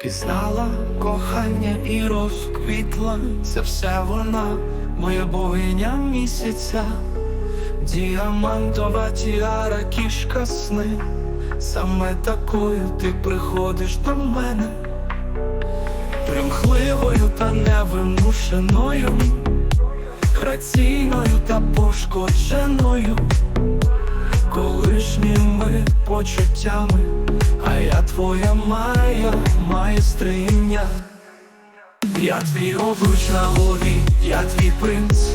Пізнала кохання і розквітла, це все вона, моя богиня місяця, діамантова тіара, кішка сни, саме такою ти приходиш до мене, примхливою та невимушеною, граційною та пошкодженою, колишніми почуттями. А я твоя майя, майстриня Я твій обруч на голові, я твій принц,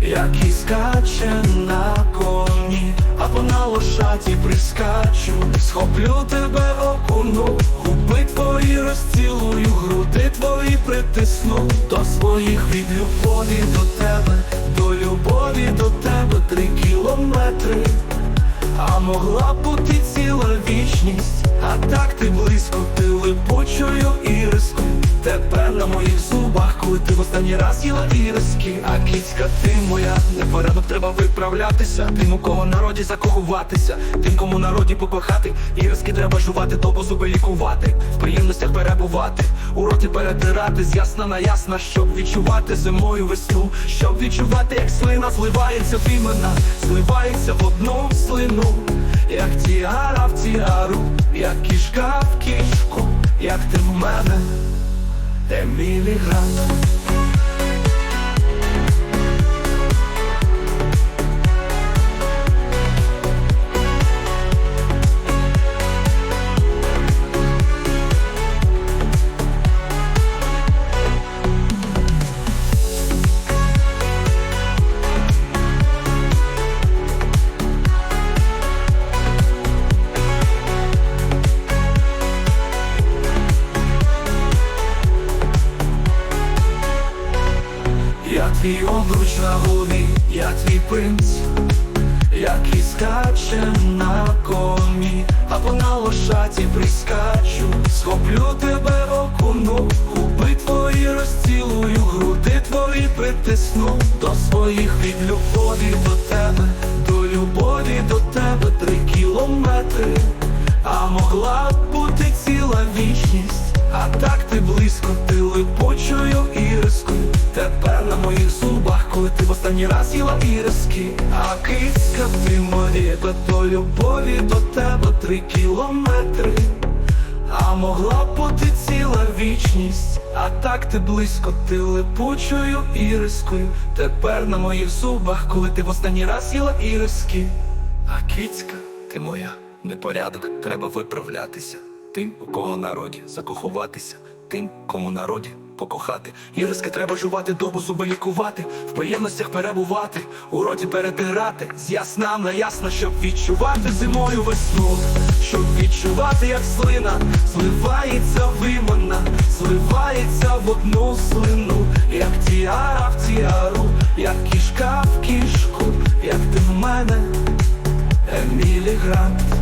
який скаче на коні, або на лошаді прискачу, схоплю тебе окуну, губи твої розцілую, груди твої притисну до своїх від любові до тебе, до любові до тебе три кілометри. А могла бути ціла вічність, а так ти близько, ти липучою іриску Тепер на моїх зубах, коли ти в останній раз їла іриски А кіцька ти моя, непорядок треба виправлятися. Тим, у кого народі закохуватися, тим, кому народі покохати Іриски треба жувати, то зуби лікувати, в приємностях перебувати, у роті перетирати. З ясна на ясна, щоб відчувати зимою весну, щоб відчувати, як слина зливається в імена, зливається в одну слину, як тіара в тіару, як кішка в кішку, як ти в мене, Емілі Грант. Я твій обруч на голові, я твій принц, який скаче на коні, або на лошаді прискачу, схоплю тебе окуну, губи твої розцілую, груди твої притисну до своїх від любові до тебе, до любові до тебе три кілометри, а могла б бути ціла вічність. А так ти близько, ти липучою ірискою Тепер на моїх зубах, коли ти в останній раз їла іриски А кицька ти моє, до любові до тебе три кілометри. А могла бути ціла вічність. А так ти близько, ти липучою ірискою. Тепер на моїх зубах, коли ти в останній раз їла іриски А кицька ти моя, непорядок, треба виправлятися Тим, у кого народі закохуватися, тим, кому народі покохати. Іриски треба жувати, добу зуби лікувати, в приємностях перебувати, у роті перетирати, з ясна на ясно, щоб відчувати зимою весну, щоб відчувати, як слина зливається вимана, зливається в одну слину, як тіара в тіару, як кішка в кішку, як ти в мене, Емілі Грант.